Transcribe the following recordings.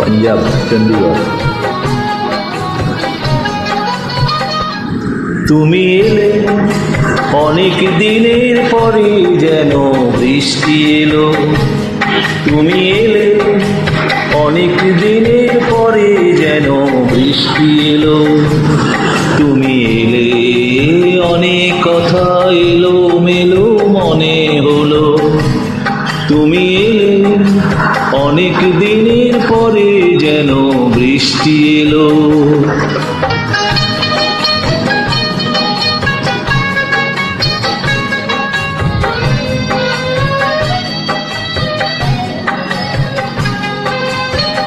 পাঞ্জাব চণ্ডীগড় তুমি এলে অনেক দিনের পরে যেন বৃষ্টি এলো। তুমি এলে অনেক দিনের পরে যেন বৃষ্টি এলো। তুমি এলে অনেক কথা এলো মেলো মনে হলো। তুমি এলে অনেক দিনের পরে যেন বৃষ্টি এলো।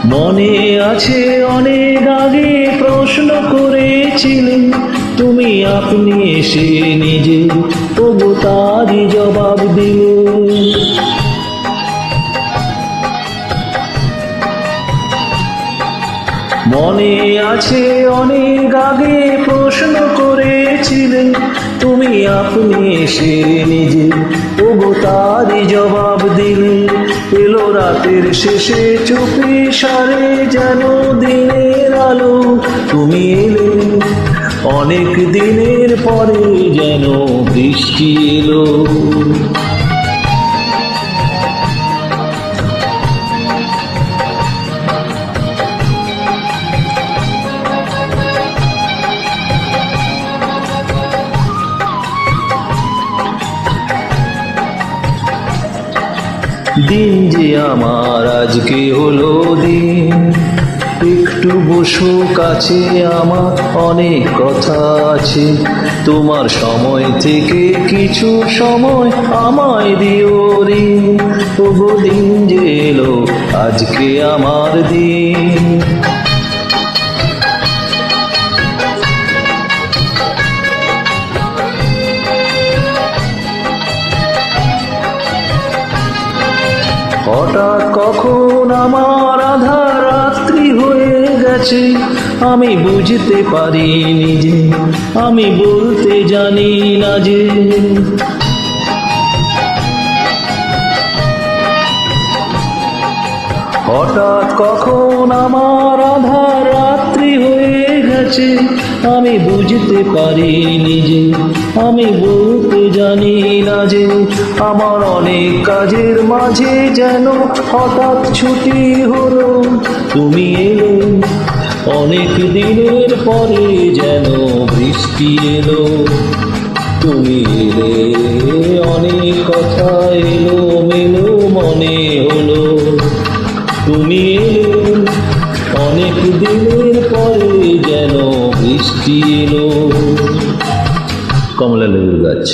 মনে আছে অনেক আগে প্রশ্ন করেছিলে, তুমি আপনি এসে নিজে তবু তারই জবাব দিলে। মনে আছে অনেক আগে প্রশ্ন করেছিলেন তুমি আপনি এসে নিজে। ওগো তারই জবাব দিলে এলো রাতের শেষে চুপি সারে যেন দিনের আলো। তুমি এলে, অনেক দিনের পরে যেন বৃষ্টি এলো। দিন যে আমার, আজকে হলো দিন। একটু বসো, কাছে আমার অনেক কথা আছে। তোমার সময় থেকে কিছু সময় আমায় দিও রে তবু দিন যে এলো, আজকে আমার দিন। হঠাৎ কখন আমার আধা রাত্রি হয়ে গেছে, আমি বুঝতে পারি নিজে আমি বলতে জানি না যে। হঠাৎ কখন আমার আধা রাত্রি হয়ে গেছে আমি বুঝতে পারি নিজে আমি বলতে জানি না যে, আমার অনেক কাজের মাঝে যেন হঠাৎ ছুটি হলো। তুমি এলে, অনেক দিনের পরে যেন বৃষ্টি এলো। তুমি এলে, অনেক কথা এলো, মেলো, মনে হলো। তুমি এলে, অনেক দিনের বৃষ্টি এলো কমলা লেবুর গাছ।